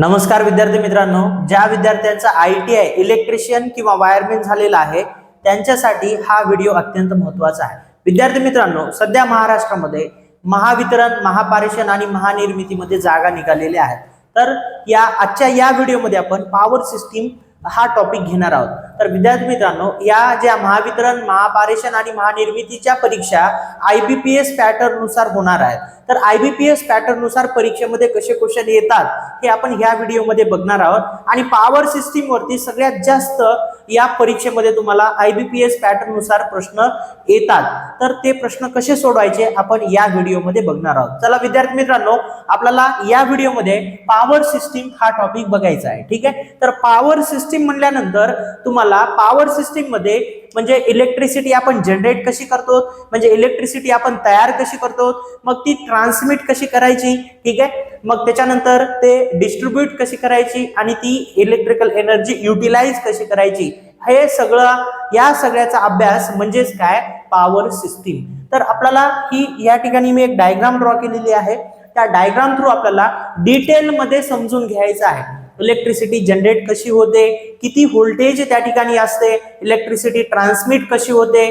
नमस्कार विद्यार्थी मित्रांनो ज्या विद्यार्थ्यांचा आय टी आय इलेक्ट्रिशियन किंवा वायरमॅन झालेला आहे त्यांच्यासाठी हा व्हिडिओ अत्यंत महत्त्वाचा आहे. विद्यार्थी मित्रांनो सध्या महाराष्ट्रामध्ये महावितरण महापारेषण आणि महानिर्मितीमध्ये जागा निघालेल्या आहेत. तर या आजच्या या व्हिडिओमध्ये आपण पॉवर सिस्टीम हा टॉपिक घेणार आहोत. तर विद्यार्थी मित्रांनो या ज्या महावितरण महापारेषण आणि महानिर्मितीच्या परीक्षा आय बी पी एस पॅटर्ननुसार होणार आहेत. तर आय बी पी एस पॅटर्ननुसार परीक्षेमध्ये कसे क्वेश्चन येतात हे आपण ह्या व्हिडिओमध्ये बघणार आहोत. आणि पॉवर सिस्टीमवरती सगळ्यात जास्त या परीक्षेमध्ये तुम्हाला आय बी पी एस पॅटर्ननुसार प्रश्न येतात. तर ते प्रश्न कसे सोडवायचे आपण या व्हिडिओमध्ये बघणार आहोत. चला विद्यार्थी मित्रांनो आपल्याला या व्हिडिओमध्ये पॉवर सिस्टीम हा टॉपिक बघायचा आहे. ठीक आहे? तर पॉवर सिस्टीम म्हणल्यानंतर तुम्हाला पॉवर सिस्टीममध्ये म्हणजे इलेक्ट्रिसिटी आपण जनरेट कशी करतो? म्हणजे इलेक्ट्रिसिटी आपण तयार कशी करतो? मग ती ट्रान्समिट कशी करायची? ठीक आहे? मग त्याच्यानंतर ते डिस्ट्रीब्यूट कशी करायची? आणि ती इलेक्ट्रिकल एनर्जी युटिलाइज कशी करायची? हे सगळं या सगळ्याचा अभ्यास म्हणजेच काय? पॉवर सिस्टीम तर आपल्याला ही या ठिकाणी मी एक डायग्राम ड्रॉ केलेली आहे. त्या डायग्राम थ्रू आपल्याला डिटेलमध्ये समजून घ्यायचं आहे. इलेक्ट्रिसिटी जनरेट कशी होते? किती व्होल्टेज त्या ठिकाणी असते? इलेक्ट्रिसिटी ट्रान्समिट कशी होते?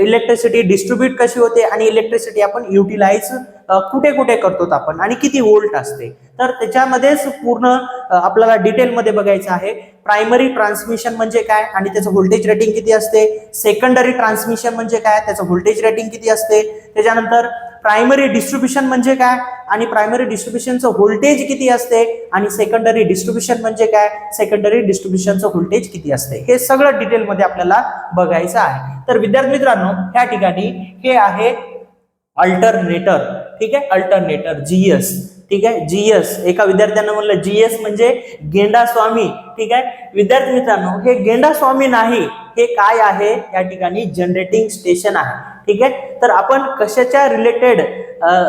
इलेक्ट्रिसिटी डिस्ट्रीब्यूट कशी होते? आणि इलेक्ट्रिसिटी आपण युटिलाइज कुठे कुठे करतो आपण? आणि किती वोल्ट असते? तर त्याच्यामध्येच पूर्ण आपल्याला डिटेलमध्ये बघायचं आहे. प्रायमरी ट्रान्समिशन म्हणजे काय? आणि त्याचं व्होल्टेज रेटिंग किती असते? सेकंडरी ट्रान्समिशन म्हणजे काय? त्याचं व्होल्टेज रेटिंग किती असते? त्याच्यानंतर प्रायमरी डिस्ट्रीब्युशन म्हणजे काय? आणि प्रायमरी डिस्ट्रीब्युशनचं व्होल्टेज किती असते? आणि सेकंडरी डिस्ट्रीब्युशन म्हणजे काय? सेकंडरी डिस्ट्रीब्युशनचं व्होल्टेज किती असते? हे सगळं डिटेलमध्ये आपल्याला बघायचं आहे. तर विद्यार्थी मित्रांनो ह्या ठिकाणी हे आहे अल्टरनेटर ठीक आहे? अल्टरनेटर जीएस ठीक आहे? जीएस एका विद्यार्थ्यानं म्हणलं जीएस म्हणजे गेंडा स्वामी ठीक आहे? विद्यार्थी मित्रांनो हे गेंडा स्वामी नाही. हे काय आहे? या ठिकाणी जनरेटिंग स्टेशन आहे. ठीक आहे? तर आपण कशाच्या रिलेटेड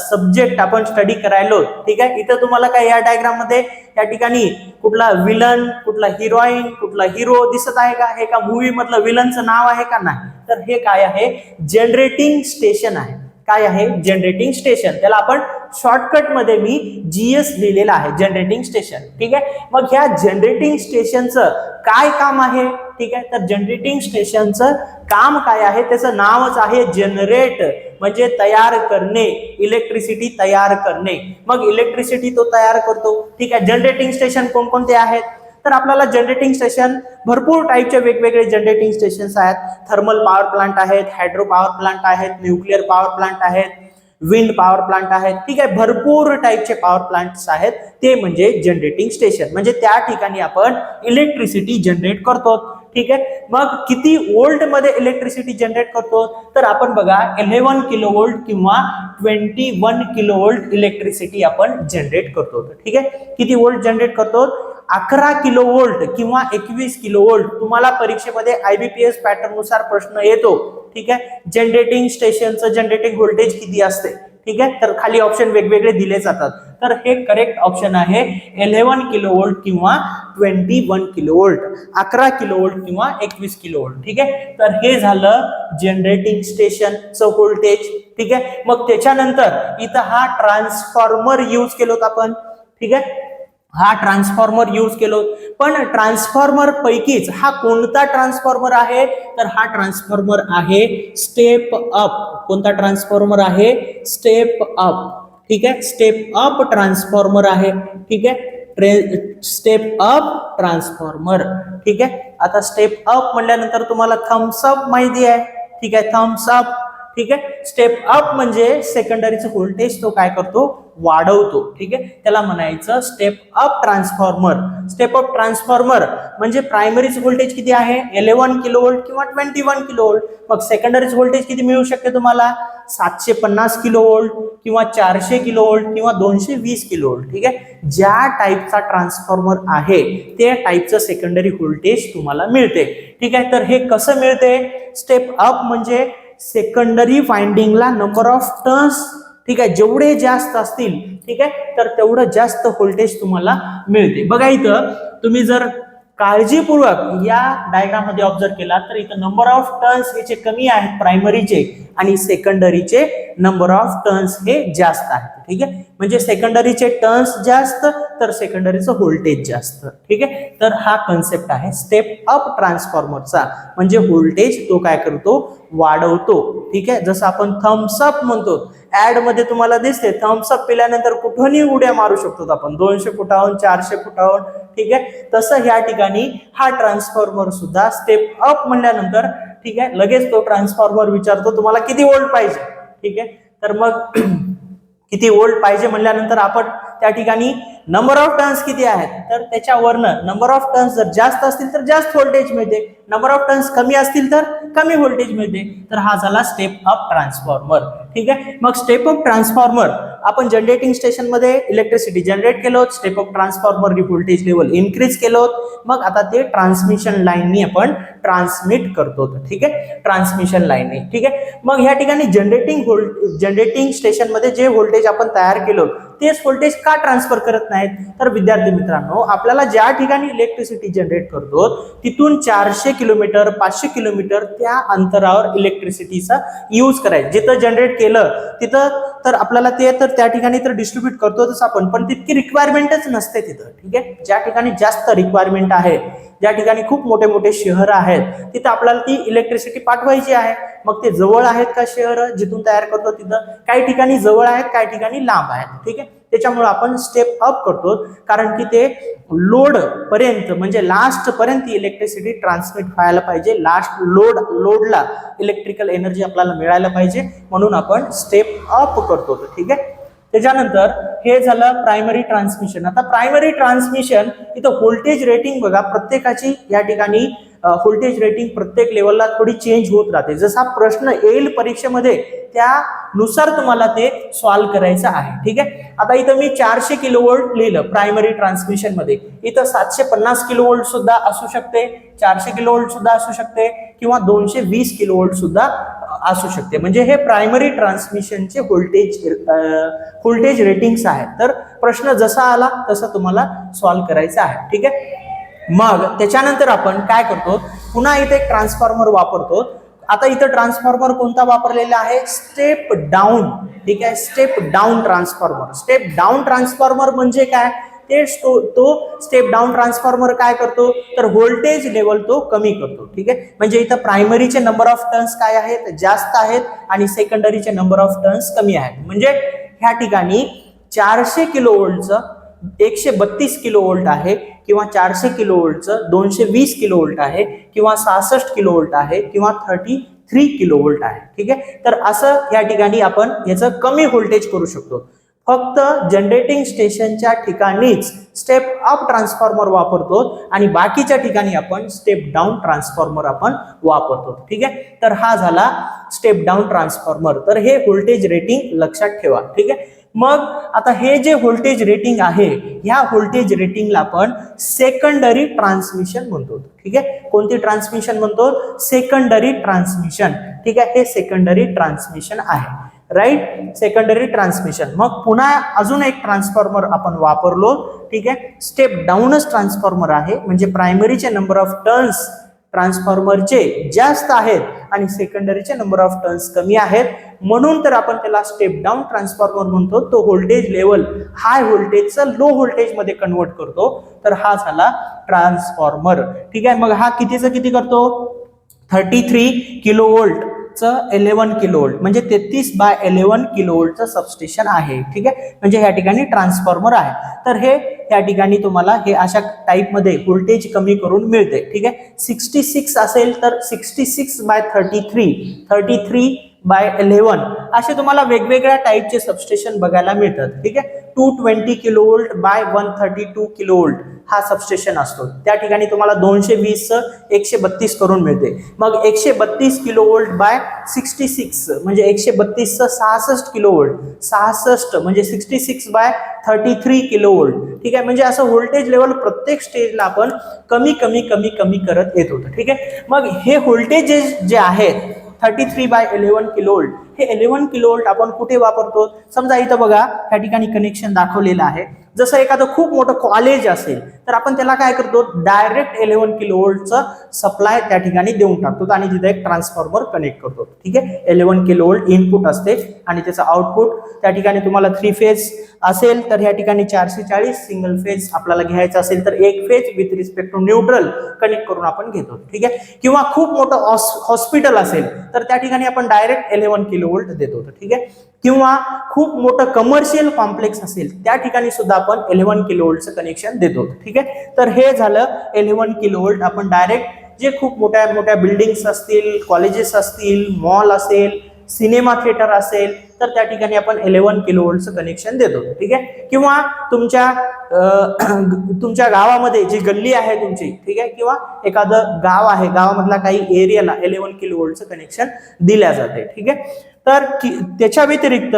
सब्जेक्ट आपण स्टडी करायलो? ठीक आहे? इथं तुम्हाला काय या डायग्राममध्ये या ठिकाणी कुठला विलन कुठला हिरोईन कुठला हिरो दिसत आहे का? हे का मूवी मधलं विलनचं नाव आहे का नाही? तर हे काय आहे? जनरेटिंग स्टेशन आहे. काय आहे? जनरेटिंग स्टेशन त्याला आपण शॉर्टकटमध्ये मी जीएस लिहिलेलं आहे जनरेटिंग स्टेशन ठीक आहे? मग ह्या जनरेटिंग स्टेशनचं काय काम आहे? ठीक आहे? तर जनरेटिंग स्टेशनचं काम काय आहे? त्याचं नावच आहे जनरेट म्हणजे तयार करणे इलेक्ट्रिसिटी तयार करणे. मग इलेक्ट्रिसिटी तो तयार करतो. ठीक आहे? जनरेटिंग स्टेशन कोणकोणते आहेत? तर आपल्याला जनरेटिंग स्टेशन भरपूर टाईपचे वेगवेगळे जनरेटिंग स्टेशन्स आहेत. थर्मल पॉवर प्लांट आहेत हायड्रो पॉवर प्लांट आहेत न्यूक्लिअर पॉवर प्लांट आहेत विंड पॉवर प्लांट आहेत. ठीक आहे? भरपूर टाईपचे पॉवर प्लांट्स आहेत. ते म्हणजे जनरेटिंग स्टेशन म्हणजे त्या ठिकाणी आपण इलेक्ट्रिसिटी जनरेट करतो. ठीक आहे? मग किती वोल्टमध्ये इलेक्ट्रिसिटी जनरेट करतो? तर आपण बघा इलेव्हन किलो वोल्ट किंवा twenty one kilo volt electricity आपण जनरेट करतो. ठीक आहे? किती वोल्ट जनरेट करतो? अकरा किलो वोल्ट किंवा एकवीस किलो वोल्ट तुम्हाला परीक्षेमध्ये आयबीपीएस पॅटर्ननुसार प्रश्न येतो. ठीक आहे? जनरेटिंग स्टेशनचं जनरेटिंग व्होल्टेज किती असते? ठीक आहे? तर खाली ऑप्शन वेगवेगळे दिले जातात. तर हे करेक्ट ऑप्शन आहे. इलेव्हन किलो वोल्ट किंवा ट्वेंटी वन किलोवोल्ट अकरा किलोवोल्ट किंवा एकवीस किलोवोल्ट ठीक आहे? तर हे झालं जनरेटिंग स्टेशनचं व्होल्टेज ठीक आहे? मग त्याच्यानंतर इथं हा ट्रान्सफॉर्मर यूज केलो आपण ठीक आहे? हा ट्रान्सफॉर्मर यूज केलो पण ट्रान्सफॉर्मर पैकीच हा कोणता ट्रान्सफॉर्मर आहे? तर हा ट्रान्सफॉर्मर आहे स्टेप अप कोणता ट्रान्सफॉर्मर आहे? स्टेप अप ठीक आहे? स्टेप अप ट्रान्सफॉर्मर आहे. ठीक आहे? स्टेप अप ट्रान्सफॉर्मर ठीक आहे? आता स्टेप अप म्हणल्यानंतर तुम्हाला थम्स अप माहिती आहे. ठीक आहे? थम्स अप ठीक आहे? स्टेप अप म्हणजे सेकंडरीचं व्होल्टेज तो काय करतो? वाढवतो. ठीक आहे? त्याला म्हणायचं step up transformer step up transformer म्हणजे प्रायमरीज व्होल्टेज किती आहे? इलेव्हन किलो वोल्ट किंवा ट्वेंटी वन किलो वोल्ट मग सेकंडरीचं व्होल्टेज किती मिळू शकते तुम्हाला? सातशे पन्नास किलो वोल्ट किंवा चारशे किलो वोल्ट किंवा दोनशे वीस किलो वोल्ट ठीक आहे? ज्या टाईपचा ट्रान्सफॉर्मर आहे त्या टाईपचं सेकंडरी व्होल्टेज तुम्हाला मिळते. ठीक आहे? तर हे कसं मिळते? स्टेप अप म्हणजे सेकंडरी फाइंडिंगला नंबर ऑफ टर्न्स ठीक आहे? जेवढे जास्त असतील ठीक आहे? तर तेवढं जास्त व्होल्टेज तुम्हाला मिळते. बघा इथं तुम्ही जर काळजीपूर्वक या डायग्राममध्ये ऑब्झर्व केला तर इथं नंबर ऑफ टर्न्स हे जे कमी आहेत प्रायमरीचे आणि सेकंडरीचे नंबर ऑफ टर्न्स हे जास्त आहेत ठीक आहे? म्हणजे सेकंडरीचे टर्न्स जास्त तर सेकंडरीचं व्होल्टेज जास्त ठीक आहे? तर हा कन्सेप्ट आहे स्टेप अप ट्रान्सफॉर्मरचा म्हणजे व्होल्टेज तो काय करतो? वाढवतो ठीक आहे? जसं आपण थम्स अप म्हणतो ऍडमध्ये तुम्हाला दिसते थम्सअप पिल्यानंतर कुठूनही उड्या मारू शकतो आपण. दोनशे फुटाहून चारशे फुटाहून ठीक आहे? तसं ह्या ठिकाणी हा ट्रान्सफॉर्मर सुद्धा स्टेप अप म्हणल्यानंतर ठीक आहे? लगेच तो ट्रान्सफॉर्मर विचारतो तुम्हाला किती वोल्ट पाहिजे? ठीक आहे? तर मग किती वोल्ट पाहिजे म्हणल्यानंतर आपण त्या ठिकाणी नंबर ऑफ टर्न्स किती आहेत? तर त्याच्यावरनं नंबर ऑफ टर्न्स जर जास्त असतील तर जास्त व्होल्टेज मिळते. नंबर ऑफ टर्न्स कमी असतील तर कमी व्होल्टेज मिळते. तर हा झाला स्टेप अप ट्रान्सफॉर्मर ठीक आहे? मग स्टेप ऑफ ट्रान्सफॉर्मर आपण जनरेटिंग स्टेशनमध्ये इलेक्ट्रिसिटी जनरेट केलो step off transformer voltage level increase केलो मग आता ते ट्रान्समिशन लाईननी आपण ट्रान्समिट करतो ठीक आहे? ट्रान्समिशन लाईननी ठीक आहे? मग ह्या ठिकाणी जनरेटिंग जनरेटिंग स्टेशनमध्ये जे व्होल्टेज आपण तयार केलो तेच व्होल्टेज का ट्रान्सफर करत नाहीत? तर विद्यार्थी मित्रांनो आपल्याला ज्या ठिकाणी इलेक्ट्रिसिटी जनरेट करतो तिथून चारशे किलोमीटर पाचशे किलोमीटर त्या अंतरावर इलेक्ट्रिसिटीचा यूज करायचं. जिथं जनरेट केलं तिथं तर आपल्याला ते तर त्या ठिकाणी तर डिस्ट्रीब्यूट करतोच आपण. पण तितकी रिक्वायरमेंटच नसते तिथं ठीक आहे? ज्या ठिकाणी जास्त रिक्वायरमेंट आहे ज्या ठिकाणी खूप मोठे मोठे शहर आहेत तिथं आपल्याला ती इलेक्ट्रिसिटी पाठवायची आहे. मग ते जवळ आहेत का शहर जिथून तयार करतो तिथं? काही ठिकाणी जवळ आहेत काही ठिकाणी लांब आहेत ठीक आहे? त्याच्यामुळं आपण स्टेप अप करतो. कारण की ते लोड पर्यंत म्हणजे लास्ट पर्यंत इलेक्ट्रिसिटी ट्रान्समिट व्हायला पाहिजे. लास्ट लोड लोडला इलेक्ट्रिकल एनर्जी आपल्याला मिळायला पाहिजे. म्हणून आपण स्टेप अप करतो. ठीक आहे? त्याच्यानंतर हे झालं प्रायमरी ट्रान्समिशन आता प्रायमरी ट्रान्समिशन इथं व्होल्टेज रेटिंग बघा प्रत्येकाची या ठिकाणी व्होल्टेज रेटिंग प्रत्येक लेवलला थोडी चेंज होत राहते. जसा प्रश्न येईल परीक्षेमध्ये त्यानुसार तुम्हाला ते सॉल्व्ह करायचं आहे. ठीक आहे? आता इथं मी चारशे किलो वोल्ट लिहिलं प्रायमरी ट्रान्समिशनमध्ये इथं सातशे पन्नास किलो वोल्ट सुद्धा असू शकते चारशे किलो वोल्ट सुद्धा असू शकते किंवा दोनशे वीस किलो वोल्ट सुद्धा असू शकते. म्हणजे हे प्रायमरी ट्रान्समिशनचे व्होल्टेज व्होल्टेज रेटिंग्स आहेत. तर प्रश्न जसा आला तसा तुम्हाला सॉल्व्ह करायचा आहे. ठीक आहे? मग त्याच्यानंतर आपण काय करतो? पुन्हा इथे एक ट्रान्सफॉर्मर वापरतो. आता इथं ट्रान्सफॉर्मर कोणता वापरलेला आहे? स्टेप डाऊन ठीक आहे? Step down transformer step down transformer म्हणजे काय? ते तो स्टेप डाऊन ट्रान्सफॉर्मर काय करतो? तर व्होल्टेज लेवल तो कमी करतो. ठीक आहे? म्हणजे इथं प्रायमरीचे नंबर ऑफ टर्न्स काय आहेत? जास्त आहेत आणि सेकंडरीचे नंबर ऑफ टर्न्स कमी आहेत. म्हणजे ह्या ठिकाणी चारशे किलो वोल्टचं एकशे बत्तीस किलो वोल्ट आहे किंवा चारशे किलो वोल्टचं दोनशे वीस किलो वोल्ट आहे किंवा सहासष्ट किलो वोल्ट आहे किंवा थर्टी थ्री किलो वोल्ट आहे. ठीक आहे? तर असं या ठिकाणी आपण याचं कमी व्होल्टेज करू शकतो. फक्त जनरेटिंग स्टेशनच्या ठिकाणीच स्टेप अप ट्रान्सफॉर्मर वापरतो आणि बाकीच्या ठिकाणी आपण स्टेप डाऊन ट्रान्सफॉर्मर आपण वापरतो. ठीक आहे? तर हा झाला स्टेप डाऊन ट्रान्सफॉर्मर तर हे व्होल्टेज रेटिंग लक्षात ठेवा. ठीक आहे? मग आता हे जे व्होल्टेज रेटिंग आहे ह्या व्होल्टेज रेटिंगला आपण सेकंडरी ट्रान्समिशन म्हणतो. ठीक आहे? कोणती ट्रान्समिशन म्हणतो? सेकंडरी ट्रान्समिशन ठीक आहे? हे सेकंडरी ट्रान्समिशन आहे. राईट सेकंडरी ट्रान्समिशन मग पुन्हा अजून एक ट्रान्सफॉर्मर आपण वापरलो. ठीक आहे? स्टेप डाऊनच ट्रान्सफॉर्मर आहे. म्हणजे प्रायमरीचे नंबर ऑफ टर्न्स ट्रान्सफॉर्मरचे जास्त आहेत. आणि सेकंडरीचे नंबर ऑफ टर्न्स कमी आहेत. म्हणून तर आपण त्याला स्टेप डाऊन ट्रान्सफॉर्मर म्हणतो. तो व्होल्टेज लेवल हाय व्होल्टेजचं लो व्होल्टेजमध्ये कन्वर्ट करतो. तर हा झाला ट्रान्सफॉर्मर ठीक आहे मग हा कितीचं किती करतो? थर्टी थ्री किलो वोल्ट चं इलेव्हन किलो वोल्ट म्हणजे तेहतीस बाय इलेव्हन किलो वोल्टचं सबस्टेशन आहे ठीक आहे? म्हणजे या ठिकाणी ट्रान्सफॉर्मर आहे. तर हे या ठिकाणी तुम्हाला हे अशा टाईपमध्ये व्होल्टेज कमी करून मिळते ठीक आहे? सिक्स्टी सिक्स असेल तर sixty six by thirty three thirty three by eleven असे तुम्हाला वेगवेगळ्या टाईपचे सबस्टेशन बघायला मिळतात ठीक आहे? Two twenty kilovolt by one thirty two kilovolt हा सबस्टेशन असतो. त्या ठिकाणी तुम्हाला दोनशे वीस एकशे बत्तीस करून मिळते. मग एकशे बत्तीस kilo volt by sixty six म्हणजे एकशे बत्तीस सहासष्ट किलो वोल्ट सहासष्ट म्हणजे sixty six by thirty three kilovolt ठीक आहे? म्हणजे असं व्होल्टेज लेवल प्रत्येक स्टेजला आपण कमी कमी कमी कमी करत येत होतं. ठीक आहे? मग हे व्होल्टेजेस जे आहेत thirty three by eleven kilovolt हे इलेव्हन किलोवोल्ट आपण कुठे वापरतो? समजा इथं बघा त्या ठिकाणी कनेक्शन दाखवलेलं आहे. जसं एखादं खूप मोठं कॉलेज असेल तर आपण त्याला काय करतो? डायरेक्ट इलेव्हन किलोवोल्टचं सप्लाय त्या ठिकाणी देऊन टाकतो आणि तिथं एक ट्रान्सफॉर्मर कनेक्ट करतो. ठीक आहे? इलेव्हन किलोवोल्ट इनपुट असते आणि त्याचं आउटपुट त्या ठिकाणी तुम्हाला थ्री फेज असेल तर ह्या ठिकाणी चारशे चाळीस सिंगल फेज आपल्याला घ्यायचं असेल तर एक phase with respect to neutral connect करून आपण घेतो. ठीक आहे? किंवा खूप मोठं हॉस्पिटल असेल तर त्या ठिकाणी आपण डायरेक्ट इलेव्हन किलो वोल्ट देतो ठीक आहे? किंवा खूप मोठं कमर्शियल कॉम्प्लेक्स असेल त्या ठिकाणी सुद्धा आपण इलेव्हन किलो व्होल्टचं कनेक्शन देतो ठीक आहे? तर हे झालं इलेव्हन किलो व्होल्ट आपण डायरेक्ट जे खूप मोठ्या मोठ्या बिल्डिंग्स असतील कॉलेजेस असतील मॉल असेल सिनेमा थिएटर असेल तर त्या ठिकाणी आपण इलेव्हन किलो वोल्टचं कनेक्शन देतो ठीक आहे? किंवा तुमच्या तुमच्या गावामध्ये जी गल्ली आहे तुमची ठीक आहे? किंवा एखादं गाव आहे गावामधला काही एरियाला इलेव्हन किलो वोल्टचं कनेक्शन दिल्या जाते ठीक आहे? तर त्याच्या व्यतिरिक्त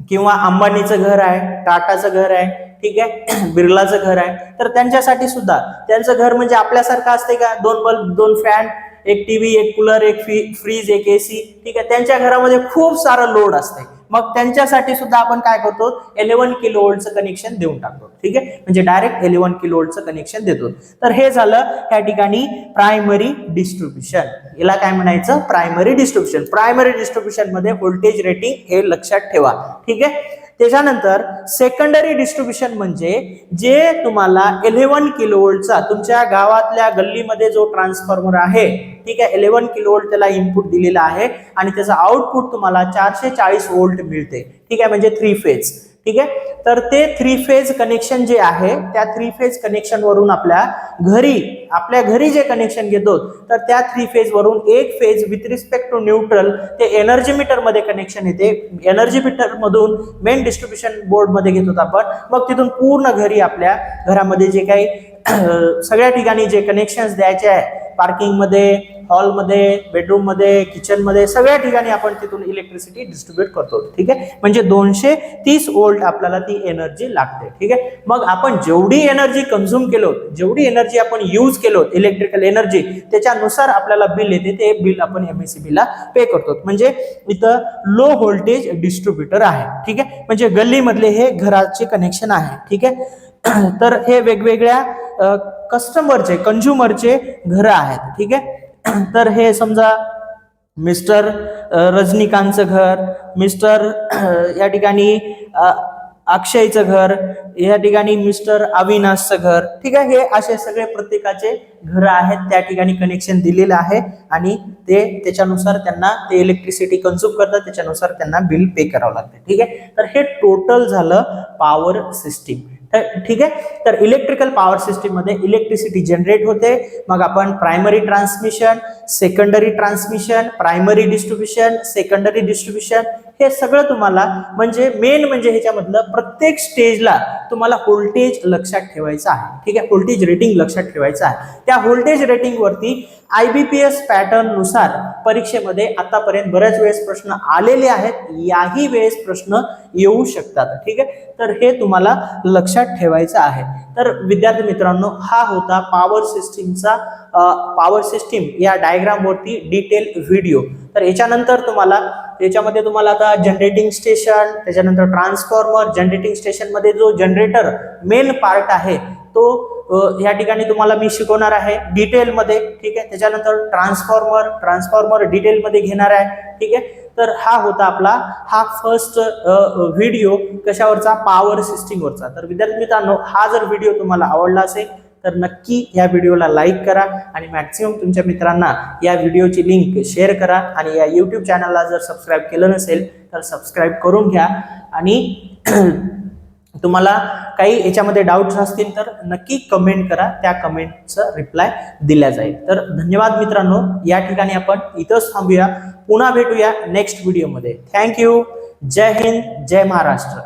किंवा अंबानीचं घर आहे टाटाचं घर आहे ठीक आहे? बिर्लाचं घर आहे तर त्यांच्यासाठी सुद्धा त्यांचं घर म्हणजे आपल्यासारखं असते का? दोन बल्ब दोन फॅन एक टीव्ही एक कूलर एक फ्रीज एक एसी ठीक आहे? त्यांच्या घरामध्ये खूप सारं लोड असते मग त्यांच्यासाठी सुद्धा आपण काय करतो? इलेव्हन किलो वोल्टचं कनेक्शन देऊन टाकतो. ठीक आहे? म्हणजे डायरेक्ट इलेव्हन किलो वोल्टचं कनेक्शन देतो. तर हे झालं त्या ठिकाणी प्रायमरी डिस्ट्रीब्युशन याला काय म्हणायचं? प्रायमरी डिस्ट्रीब्युशन प्रायमरी डिस्ट्रीब्युशनमध्ये व्होल्टेज रेटिंग हे लक्षात ठेवा. ठीक आहे? त्याच्यानंतर सेकंडरी डिस्ट्रीब्युशन म्हणजे जे तुम्हाला इलेव्हन किलो वोल्टचा तुमच्या गावातल्या गल्लीमध्ये जो ट्रान्सफॉर्मर आहे ठीक आहे इलेव्हन किलो वोल्ट त्याला इनपुट दिलेला आहे आणि त्याचं आउटपुट तुम्हाला चारशे चाळीस वोल्ट मिळते. ठीक आहे म्हणजे थ्री फेज ठीक आहे? तर ते थ्री फेज कनेक्शन जे आहे त्या थ्री फेज कनेक्शन वरून आपल्या घरी आपल्या घरी जे कनेक्शन घेतो तर त्या थ्री फेज वरून एक phase with respect to neutral ते एनर्जी मीटरमध्ये कनेक्शन येते. एनर्जी मीटर मधून मेन डिस्ट्रीब्युशन बोर्डमध्ये घेतो आपण. मग तिथून पूर्ण घरी आपल्या घरामध्ये जे काही सगळ्या ठिकाणी जे कनेक्शन्स द्यायचे आहे पार्किंगमध्ये हॉलमध्ये बेडरूममध्ये किचनमध्ये सगळ्या ठिकाणी आपण तिथून इलेक्ट्रिसिटी डिस्ट्रीब्यूट करतो ठीक आहे? म्हणजे दोनशे तीस वोल्ट आपल्याला ती एनर्जी लागते ठीक आहे? मग आपण जेवढी एनर्जी कन्झ्युम केलो जेवढी एनर्जी आपण यूज केलो इलेक्ट्रिकल एनर्जी त्याच्यानुसार आपल्याला बिल येते ते बिल आपण एमएससीबी ला पे करतो म्हणजे इथं लो व्होल्टेज डिस्ट्रीब्युटर आहे ठीक आहे? म्हणजे गल्लीमधले हे घराचे कनेक्शन आहे ठीक आहे? तर हे वेगवेगळ्या कस्टमरचे कंझ्युमरचे घरं आहेत ठीक आहे? तर हे समजा मिस्टर रजनीकांतचं घर मिस्टर या ठिकाणी अक्षयचं घर या ठिकाणी मिस्टर अविनाशचं घर ठीक आहे? हे असे सगळे प्रत्येकाचे घर आहेत त्या ठिकाणी कनेक्शन दिलेलं आहे आणि ते त्याच्यानुसार त्यांना ते इलेक्ट्रिसिटी कन्झ्युम करतात त्याच्यानुसार त्यांना बिल पे करावं लागतं ठीक आहे? तर हे टोटल झालं पॉवर सिस्टीम ठीक आहे? तर इलेक्ट्रिकल पॉवर सिस्टीममध्ये इलेक्ट्रिसिटी जनरेट होते. मग आपण primary transmission secondary transmission primary distribution secondary distribution हे सगळं तुम्हाला म्हणजे मेन म्हणजे ह्याच्यामधलं प्रत्येक स्टेजला तुम्हाला व्होल्टेज लक्षात ठेवायचं आहे. ठीक आहे? व्होल्टेज रेटिंग लक्षात ठेवायचं आहे. त्या व्होल्टेज रेटिंगवरती आय बी पी एस पॅटर्ननुसार परीक्षेमध्ये आतापर्यंत बऱ्याच वेळेस प्रश्न आलेले आहेत. याही वेळेस प्रश्न येऊ शकतात. ठीक आहे? तर हे तुम्हाला लक्षात ठेवायचं आहे. तर विद्यार्थी मित्रांनो हा होता पॉवर सिस्टीमचा पॉवर सिस्टीम या डायग्रामवरती डिटेल व्हिडिओ तर याच्यानंतर तुम्हाला याच्यामध्ये तुम्हाला आता जनरेटिंग स्टेशन त्याच्यानंतर ट्रान्सफॉर्मर जनरेटिंग स्टेशनमध्ये जो जनरेटर मेन पार्ट आहे तो ह्या या ठिकाणी तुम्हाला मी शिकवणार आहे डिटेलमध्ये ठीक आहे? त्याच्यानंतर ट्रान्सफॉर्मर ट्रान्सफॉर्मर डिटेलमध्ये घेणार आहे ठीक आहे? तर हा होता आपला हा फर्स्ट व्हिडिओ कशावरचा? पॉवर सिस्टीमवरचा तर विद्यार्थी मित्रांनो हा जर व्हिडिओ तुम्हाला आवडला असेल तर नक्की या व्हिडिओला लाईक करा आणि मॅक्सिमम तुमच्या मित्रांना या व्हिडिओची लिंक शेअर करा. आणि या यूट्यूब चॅनलला जर सबस्क्राईब केलं नसेल तर सबस्क्राईब करून घ्या. आणि तुम्हाला काही याच्यामध्ये डाऊट्स असतील तर नक्की कमेंट करा. त्या कमेंटचं रिप्लाय दिल्या जाईल. तर धन्यवाद मित्रांनो. या ठिकाणी आपण इथंच थांबूया. पुन्हा भेटूया नेक्स्ट व्हिडिओमध्ये थँक्यू जय हिंद जय महाराष्ट्र.